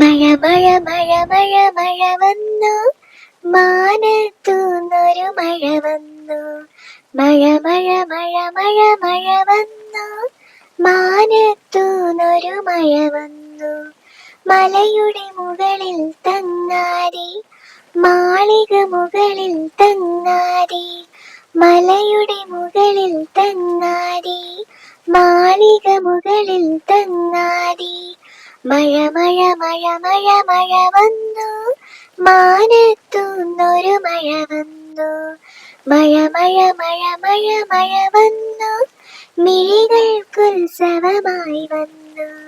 മഴ മഴ മഴ മഴ മഴ വന്നു. മാനത്തൂന്നൊരു മഴ വന്നു. മഴ മഴ മഴ മഴ മഴ വന്നു. മാനത്തൂന്നൊരു മഴ വന്നു. മലയുടെ മുകളിൽ തങ്ങാരി മാളിക മുകളിൽ തങ്ങാരി മലയുടെ മുകളിൽ തങ്ങാരി മാളിക മുകളിൽ തങ്ങാരി മഴ മഴ മഴ മഴ മഴ വന്നു. മാനത്തുന്നൊരു മഴ വന്നു. മഴ മഴ മഴ മഴ മഴ വന്നു. മിഴികൾക്കുത്സവമായി വന്നു.